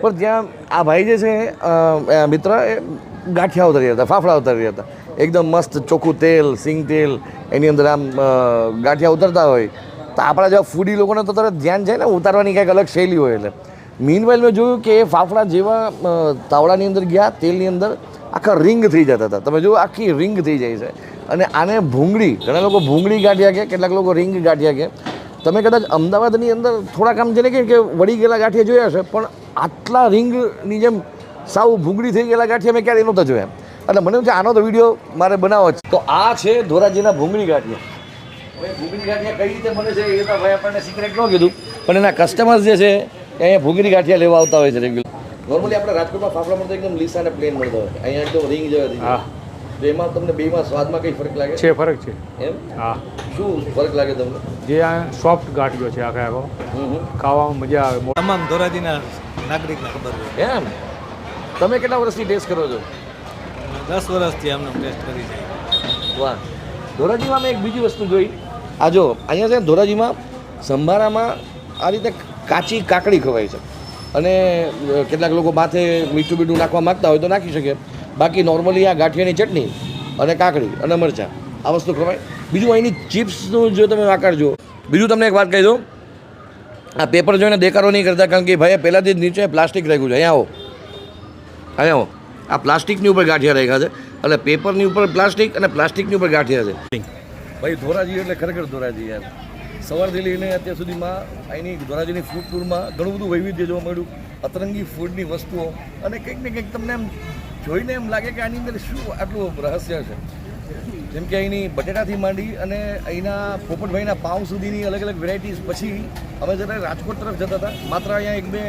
પણ ત્યાં આ ભાઈ જે છે મિત્ર, એ ગાંઠિયા ઉતરી હતા, ફાફડા ઉતારી હતા. એકદમ મસ્ત ચોખ્ખું તેલ, સિંગ તેલ, એની અંદર આમ ગાંઠિયા ઉતરતા હોય. તો આપણા જેવા ફૂડી લોકોને તો તરત ધ્યાન જાય ને, ઉતારવાની કંઈક અલગ શૈલી હોય એટલે. મીનવાઇલ મેં જોયું કે એ ફાફડા જેવા તાવડાની અંદર ગયા, તેલની અંદર આખા રિંગ થઈ જતા હતા. તમે જુઓ, આખી રિંગ થઈ જાય છે. અને આને ભૂંગળી, ઘણા લોકો ભૂંગળી ગાંઠિયા કે, કેટલાક લોકો રિંગ ગાંઠિયા કે. તમે કદાચ અમદાવાદની અંદર થોડાક આમ જેને કે વળી ગયેલા ગાંઠિયા જોયા હશે, પણ આટલા રિંગની જેમ સાવ ભૂંગળી થઈ ગયેલા ગાંઠિયા મેં ક્યારેય નહોતા જોયા. એટલે મને એમ છે આનો તો વીડિયો મારે બનાવવો છે. તો આ છે ધોરાજીના ભૂંગળી ગાંઠિયા. હવે ભૂંગળી ગાંઠિયા કઈ રીતે બને છે એ તો ભાઈ આપણને સિક્રેટ ન કીધું. પણ એના કસ્ટમર્સ જે છે એ અહીંયા ભૂંગળી ગાંઠિયા લેવા આવતા હોય છે રેગ્યુલર નોર્મલી આપણે રાજકોટમાં ફાફડા મળતો એકદમ લીસા અને પ્લેન મળતો હોય. અહીંયા એકદમ રિંગ જેવા હા. તો એમાં તમને બેમાં સ્વાદમાં કઈ ફરક લાગે? છે ફરક છે. એમ? હા. શું ફરક લાગે તમને? જે આ સોફ્ટ ગાંઠિયો છે આખા આખો. હમ હમ. ખાવામાં મજા આવે. તમામ ધોરાજીના નાગરિકને ખબર છે એમ? તમે કેટલા વર્ષથી ટેસ્ટ કરો છો? દસ વર્ષથી અમને ટેસ્ટ કરી છે. વાહ. ધોરાજીમાં મેં એક બીજી વસ્તુ જોઈ. આ જો અહીંયા છે ને ધોરાજીમાં સંભારામાં આ રીતે કાચી કાકડી ખવાય છે. અને કેટલાક લોકો માથે મીઠું બીઠું નાખવા માગતા હોય તો નાખી શકે. બાકી નોર્મલી આ ગાંઠિયાની ચટણી અને કાકડી અને મરચાં, આ વસ્તુ ખવાય. બીજું અહીંની ચિપ્સનું જો તમે આકાર જુઓ બીજું તમને એક વાત કહી દઉં. આ પેપર જોઈને દેખાડો નહીં કરતા, કારણ કે ભાઈએ પહેલાંથી જ નીચે પ્લાસ્ટિક રાખ્યું છે. અહીંયા આવો. અહીંયા આવો. આ પ્લાસ્ટિકની ઉપર ગાંઠિયા રાખ્યા છે. એટલે પેપરની ઉપર પ્લાસ્ટિક અને પ્લાસ્ટિકની ઉપર ગાંઠિયા છે. ભાઈ, ધોરાજી એટલે ખરેખર ધોરાજી યાર. સવારથી લઈને અત્યાર સુધીમાં અહીંની ધોરાજીની ફૂડ ટૂરમાં ઘણું બધું વૈવિધ્ય જોવા મળ્યું. અતરંગી ફૂડની વસ્તુઓ અને કંઈક ને કંઈક તમને એમ જોઈને એમ લાગે કે આની અંદર શું આટલું રહસ્ય છે. જેમ કે અહીંની બટેટાથી માંડી અને અહીંના પોપટભાઈના પાઉં સુધીની અલગ અલગ વેરાયટીઝ પછી અમે જ્યારે રાજકોટ તરફ જતા હતા, માત્ર અહીંયા એક બે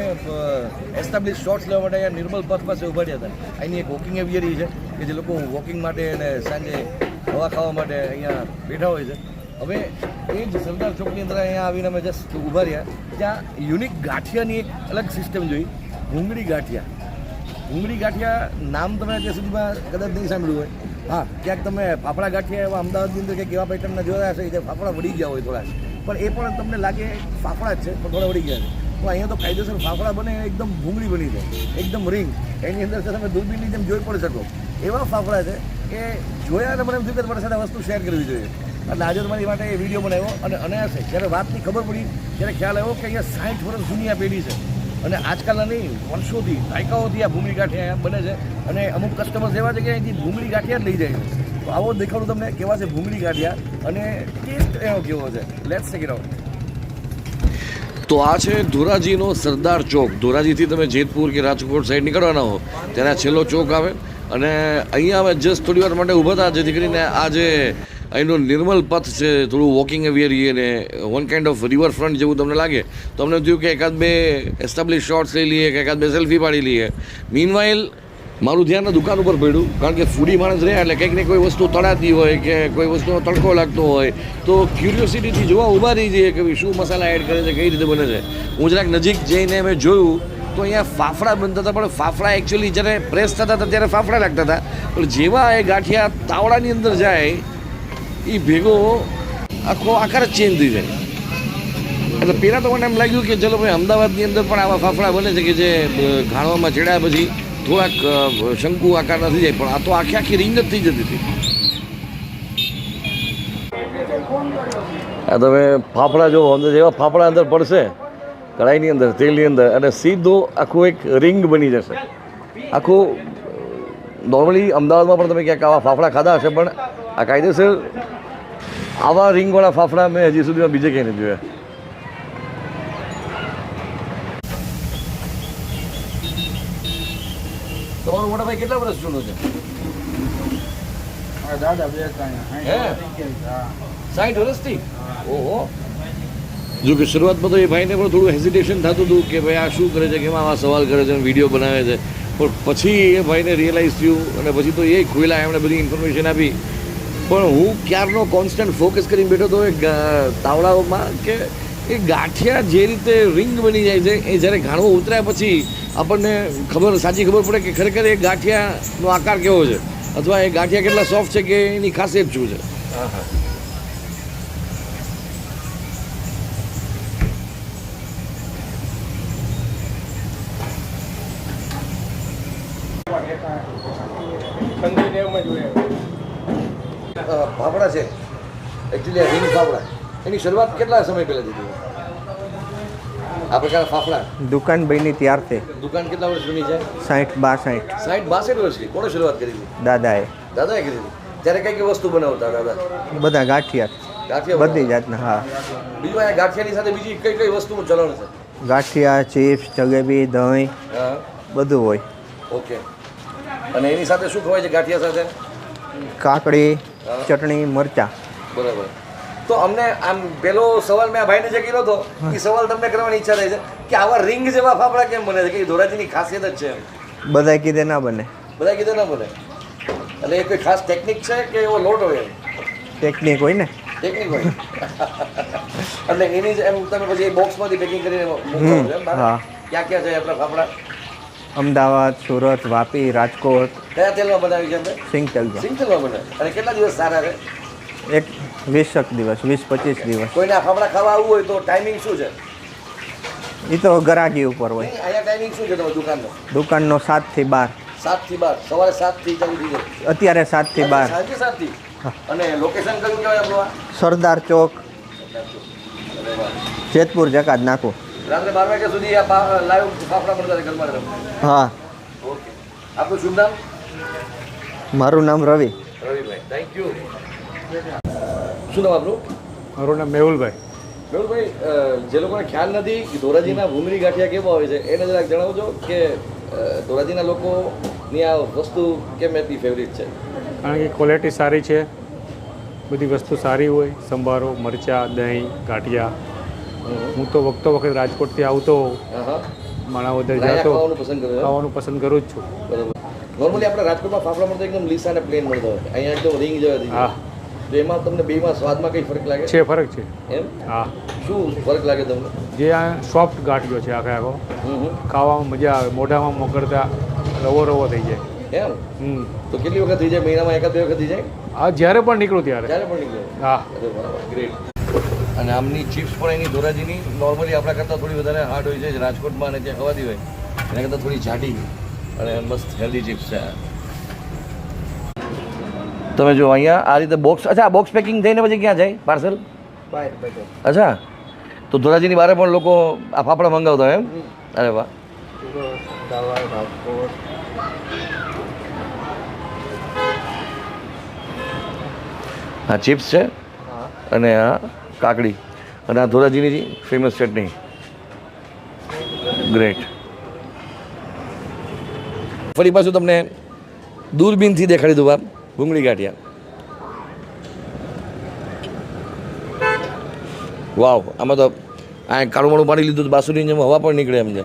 એસ્ટાબ્લિશ શોર્ટ્સ લેવા માટે અહીંયા નિર્મલ પથ પાસે ઊભા રહ્યા હતા. અહીંની એક વોકિંગ એવિયરી છે કે જે લોકો વોકિંગ માટે અને સાંજે હવા ખાવા માટે અહીંયા બેઠા હોય છે. હવે એ જ સરદાર ચોકની અંદર અહીંયા આવીને અમે જસ્ટ ઊભા રહ્યા. ત્યાં યુનિક ગાંઠિયાની એક અલગ સિસ્ટમ જોઈ. ભૂંગળી ગાંઠિયા. ભૂંગળી ગાંઠિયા નામ તમે અત્યાર સુધીમાં કદાચ નહીં સાંભળ્યું હોય. હા, ક્યાંક તમે ફાફડા ગાંઠિયા એવા અમદાવાદની અંદર કે કેવા પેટર્નના જોયા હશે જે ફાફડા વળી ગયા હોય થોડા. પણ એ પણ તમને લાગે ફાફડા જ છે, પણ થોડા વળી ગયા છે. પણ અહીંયા તો કાયદેસર ફાફડા બને, એકદમ ભૂંગળી બની છે એકદમ રિંગ એની અંદર તમે દૂરબીનની જેમ જોઈ પણ શકો. એવા ફાફડા છે કે જોયા અને મને એમ થયું કે તમારી સાથે વસ્તુ શેર કરવી જોઈએ. એટલે આજે તમારી માટે એ વીડિયો બનાવ્યો અને અનાયાસે, જ્યારે વાતની ખબર પડી, ત્યારે ખ્યાલ આવ્યો કે અહીંયા સાઠ વર્ષ આ પેઢી છે. અને આજકાલના નહીં, વર્ષોથી દાયકાઓથી આ ભૂંગળી ગાંઠિયા બને છે અને અમુક કસ્ટમર્સ એવા છે કે અહીંથી ભૂંગળી ગાંઠિયા જ લઈ જાય છે. તો આવો દેખાડું તમને કેવા છે ભૂંગળી ગાંઠિયા અને ટેસ્ટ એનો કેવો છે. લેટ્સ ચેક ઇટ આઉટ તો આ છે ધોરાજીનો સરદાર ચોક. ધોરાજીથી તમે જેતપુર કે રાજકોટ સાઈડ નીકળવાના હો, ત્યારે છેલ્લો ચોક આવે. અને અહીંયા અમે જસ્ટ થોડી વાર માટે ઊભા હતા, જેથી કરીને આ જે અહીંનો નિર્મલ પથ છે, થોડું વોકિંગ એવિયરી અને one kind of river front જેવું તમને લાગે. તો અમને થયું કે એકાદ બે એસ્ટાબ્લિશ શોર્ટ્સ લઈ લઈએ, કે એકાદ બે સેલ્ફી પાડી લઈએ. મીનવાઇલ મારું ધ્યાન દુકાન ઉપર પડ્યું, કારણ કે ફૂડી માણસ રહ્યા એટલે કંઈક ને કોઈ વસ્તુ તળાતી હોય કે કોઈ વસ્તુનો તડકો લાગતો હોય, તો ક્યુરિયોસિટીથી જોવા ઊભા રહી જઈએ કે શું મસાલા એડ કરે છે, કઈ રીતે બને છે. હું જરાક નજીક જઈને મેં જોયું, તો અહીંયા ફાફડા બનતા હતા, પણ ફાફડા એકચ્યુઅલી જ્યારે પ્રેસ થતા હતા, ત્યારે ફાફડા લાગતા હતા. પણ જેવા એ ગાંઠિયા તાવડાની અંદર જાય એ ભેગો આખો આકાર ચેન્જ થઈ જાય. એટલે પહેલાં તો મને એમ લાગ્યું કે ચલો ભાઈ, અમદાવાદની અંદર પણ આવા ફાફડા બને છે કે જે ઘાણવામાં ચડ્યા પછી થોડાક શંકુ આકારના થઈ જાય. પણ આ તો આખી આખી રીંગ જ થઈ જતી હતી. આ તમે ફાફડા જો અંદર, જેવા ફાફડા અંદર પડશે, કઢાઈની અંદર, તેલની અંદર, અને સીધો આખું એક રિંગ બની જશે. આખું નોર્મલી અમદાવાદમાં પણ તમે ક્યાંક આવા ફાફડા ખાધા હશે પણ આ કાયદેસર આવા રિંગવાળા ફાફડા મેં હજી સુધીમાં બીજે ક્યાંય નથી જોયા. તમારો મોટા ભાઈ કેટલા વર્ષ જૂનો છે? દાદા બે સાઠ વર્ષથી? ઓહો. જો કે શરૂઆતમાં તો એ ભાઈને પણ થોડું હેઝિટેશન થતું હતું કે ભાઈ આ શું કરે છે કેમ આવા સવાલ કરે છે વીડિયો બનાવે છે. પણ પછી એ ભાઈને રિયલાઇઝ થયું અને પછી તો એ ખુલ્લા એમણે બધી ઇન્ફોર્મેશન આપી. પણ હું ક્યારનો કોન્સ્ટન્ટ ફોકસ કરીને બેઠો હતો એ તાવડાઓમાં કે એ ગાંઠિયા જે રીતે રિંગ બની જાય છે, એ જ્યારે ઘાણું ઉતર્યા પછી આપણને ખબર, સાચી ખબર પડે કે ખરેખર એ ગાંઠિયાનો આકાર કેવો છે? અથવા એ ગાંઠિયા કેટલા સોફ્ટ છે કે એની ખાસિયત શું છે? અ, ફાફડા છે. એકચ્યુઅલી આ રીંગ ફાફડા. એની શરૂઆત કેટલા સમય પહેલા થઈ હતી? આ પ્રકાર ફાફડા. દુકાન બની ત્યારથી દુકાન કેટલા વર્ષ જૂની છે? સાઠ બાસઠ. સાઠ બાસઠ વર્ષની કોણે શરૂઆત કરી હતી? દાદાએ. દાદાએ કરી હતી. ત્યારે કઈ કઈ વસ્તુ બનાવતા દાદા? બધા ગાંઠિયા. ગાંઠિયા બધી જાતના હા. બીજું આ ગાંઠિયાની સાથે બીજી કઈ કઈ વસ્તુનું ચલણ છે? ગાંઠિયા ચિપ્સ જલેબી દહીં. બધું હોય. ઓકે. અને એની સાથે શું ખવાય છે ગાંઠિયા સાથે? કાકડી ચટણી મરચાં. બરાબર. તો અમને આમ પેલો સવાલ મેં આ ભાઈને જે કર્યો હતો એ સવાલ તમને કરવાની ઈચ્છા થાય છે કે આવા રિંગ જેવા ફાફડા કેમ બને છે? કે ધોરાજીની ખાસિયત જ છે બધા કીધે ના બને. બધા કીધે ના બને. એટલે એ કોઈ ખાસ ટેકનિક છે કે એવો લોટ હોય ટેકનિક હોય ને. ટેકનિક હોય. એટલે એની જ એમ તમે પછી બોક્સમાંથી પેકિંગ કરીને મોકલો છો. ક્યાં ક્યાં છે આપણા ફાફડા? અમદાવાદ સુરત વાપી રાજકોટ. કયા તેલમાં બનાવી છે આપણે સિંગ તેલમાં સિંગ તેલમાં બને અને કેટલા દિવસ સારા રહે? એક વીસક દિવસ વીસ પચીસ દિવસ. કોઈને ફાફડા ખાવા આવવું હોય તો ટાઈમિંગ શું છે? એ તો ગરાગી ઉપર હોય. અહીંયા ટાઈમિંગ શું છે તમારી દુકાનનો? દુકાનનો સાતથી બાર સાતથી બાર. સવારે સાતથી ચાલુ થઈ જાય. અત્યારે સાતથી બાર. સાંજે સાતથી અને લોકેશન કયું કહેવાય આપણું સરદાર ચોક. જેતપુર જકાત નાખું. રાત્રે બાર વાગ્યા સુધી આ લાઈવ ફાફડા રહે. ગરમા હા. ઓકે. આપણું શુભ નામ? મારું નામ રવિ. રવિભાઈ. થેન્ક યુ શું નામ આપણું મારું નામ મેહુલભાઈ. મેહુલભાઈ જે લોકોને ખ્યાલ નથી કે ધોરાજીના ભૂંગળી ગાંઠિયા કેવા આવે છે એને જરાક જણાવજો કે ધોરાજીના લોકોની આ વસ્તુ કેમ એટલી ફેવરિટ છે? કારણ કે ક્વોલિટી સારી છે બધી વસ્તુ સારી હોય સંભારો મરચાં દહીં ગાંઠિયા હું તો વખતો વખત રાજકોટથી આવતો માણાવદર જતો. ખાવાનું પસંદ કરો? છો? ખાવાનું પસંદ કરું જ છું. બરાબર. નોર્મલી આપણે રાજકોટમાં ફાફડા મળતો એકદમ લીસા અને પ્લેન મળતો હોય. અહીંયા એકદમ રિંગ જેવા હા. તો એમાં તમને બેમાં સ્વાદમાં કઈ ફરક લાગે? છે ફરક છે. એમ? હા. શું ફરક લાગે તમને? જે આ સોફ્ટ ગાંઠ્યો છે આખે આખો. ખાવામાં મજા આવે. મોઢામાં મોકરતા રવો રવો થઈ જાય. એમ? હમ. તો કેટલી વખત થઈ જાય? મહિનામાં એકાદ બે વખત થઈ જાય? હા જ્યારે પણ નીકળું ત્યારે. ત્યારે પણ નીકળું? હા. બરાબર ગ્રેટ અને આમની ચિપ્સ પણ એની ધોરાજીની નોર્મલી આપણા કરતાં થોડી વધારે હાર્ડ હોય છે રાજકોટમાં અને ત્યાં ખવાતી હોય એના કરતાં થોડી જાડી અને મસ્ત હેલ્ધી ચિપ્સ છે તમે જો અહીંયા આ રીતે બોક્સ અચ્છા બોક્સ પેકિંગ થઈને પછી ક્યાં જાય? પાર્સલ અચ્છા તો ધોરાજીની બહાર પણ લોકો આ ફાફડા મંગાવતા એમ? અરે વાહ. હા ચિપ્સ છે અને આ કાકડી. અને આ ધોરાજીની ફેમસ ચટણી. ગ્રેટ ફરી પાછું તમને દૂરબીનથી દેખાડી દઉં આ ભૂંગળી ગાંઠિયા. વાવ, આમાં તો આ કાળું માળું પાણી લીધું તો બાસુરીની જેમ હવા પણ નીકળે એમ છે.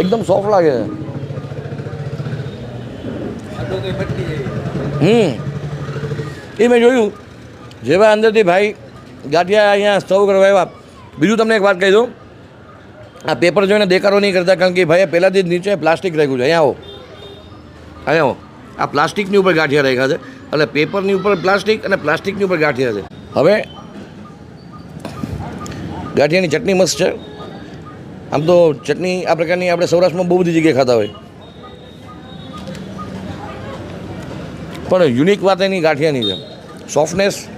એકદમ સોફ્ટ લાગે. હમ. એ મેં જોયું. જેવા અંદરથી ભાઈ ગાંઠિયા અહીંયા સર્વ કરવા આવ્યા. બીજું તમને એક વાત કહી દઉં. આ પેપર જોઈને દેખાડો નહીં કરતા, કારણ કે ભાઈ પહેલાંથી જ નીચે પ્લાસ્ટિક રાખ્યું છે. અહીંયા આવો. અહીંયા આવો. આ પ્લાસ્ટિકની ઉપર ગાંઠિયા રાખ્યા છે. એટલે પેપરની ઉપર પ્લાસ્ટિક અને પ્લાસ્ટિકની ઉપર ગાંઠિયા છે. હવે ગાંઠિયાની ચટણી મસ્ત છે. આમ તો ચટણી આ પ્રકારની આપણે સૌરાષ્ટ્રમાં બહુ બધી જગ્યાએ ખાતા હોય. પણ યુનિક વાત એની ગાંઠિયાની છે. સોફ્ટનેસ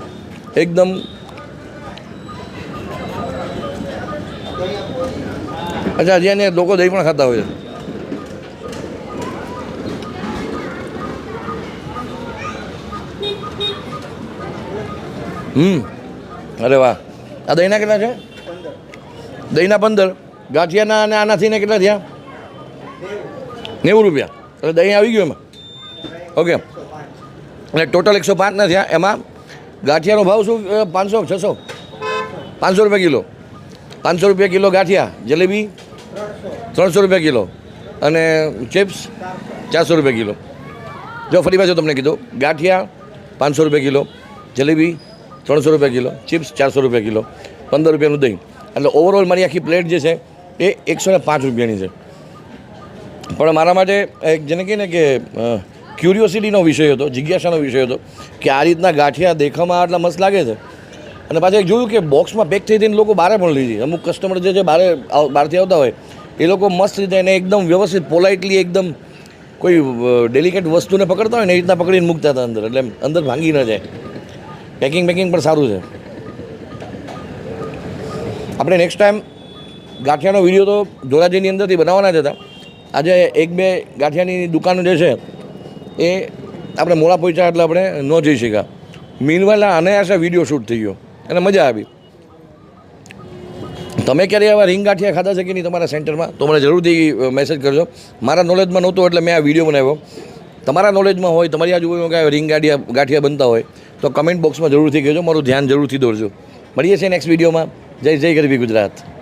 એકદમ અચ્છા, હજી એને લોકો દહીં પણ ખાતા હોય છે. હમ, અરે વાહ. આ દહીંના કેટલા છે? દહીંના પંદર. ગાંઠિયાના અને આનાથી ને કેટલા થયા? નેવું રૂપિયા. એટલે દહીં આવી ગયું એમાં. ઓકે. અને ટોટલ એકસો પાંચના થયા. એમાં ગાંઠિયાનો ભાવ શું પાંચસો, છસો? પાંચસો રૂપિયા કિલો. પાંચસો રૂપિયા કિલો ગાંઠિયા, જલેબી ત્રણસો રૂપિયા કિલો અને ચિપ્સ ચારસો રૂપિયા કિલો. જો ફરી પાછું તમને કીધું, ગાંઠિયા પાંચસો રૂપિયા કિલો, જલેબી ત્રણસો રૂપિયા કિલો ચિપ્સ ચારસો રૂપિયા કિલો, પંદર રૂપિયાનું દહીં. એટલે ઓવરઓલ મારી આખી પ્લેટ જે છે, એ એકસો ને પાંચ રૂપિયાની છે. પણ મારા માટે એક જેને કહીએ ને કે ક્યુરિયોસિટીનો વિષય હતો, જિજ્ઞાસાનો વિષય હતો કે આ રીતના ગાંઠિયા દેખાવામાં આટલા મસ્ત લાગે છે. અને પાછા એક જોયું કે બોક્સમાં પેક થઈ થઈને લોકો બહાર પણ લીધી અમુક કસ્ટમર જે છે બહાર બહારથી આવતા હોય, એ લોકો મસ્ત રીતે એને એકદમ વ્યવસ્થિત પોલાઇટલી એકદમ કોઈ ડેલિકેટ વસ્તુને પકડતા હોય ને એ રીતના પકડીને મૂકતા હતા અંદર. એટલે અંદર ભાંગી ન જાય. પેકિંગ પેકિંગ પણ સારું છે. આપણે નેક્સ્ટ ટાઈમ ગાંઠિયાનો વીડિયો તો ધોરાજીની અંદરથી બનાવવાના જ હતા. આજે એક બે ગાંઠિયાની દુકાનો જે છે એ આપણે મોડા પહોંચ્યા એટલે આપણે ન જઈ શક્યા. મીનવાલા અનાયાસે વીડિયો શૂટ થઈ ગયો. અને મજા આવી. તમે ક્યારે આવા રીંગ ગાંઠિયા ખાધા છે કે નહીં તમારા સેન્ટરમાં? તો મને જરૂરથી મેસેજ કરજો. મારા નોલેજમાં નહોતો એટલે મેં આ વીડિયો બનાવ્યો. તમારા નોલેજમાં હોય, તમારી આજુબાજુમાં કાંઈ રીંગ ગાંઠિયા ગાંઠિયા બનતા હોય, તો કમેન્ટ બોક્સમાં જરૂરથી કહેજો. મારું ધ્યાન જરૂરથી દોરજો. મળીએ છીએ નેક્સ્ટ વિડીયોમાં જય જય ગરબી ગુજરાત.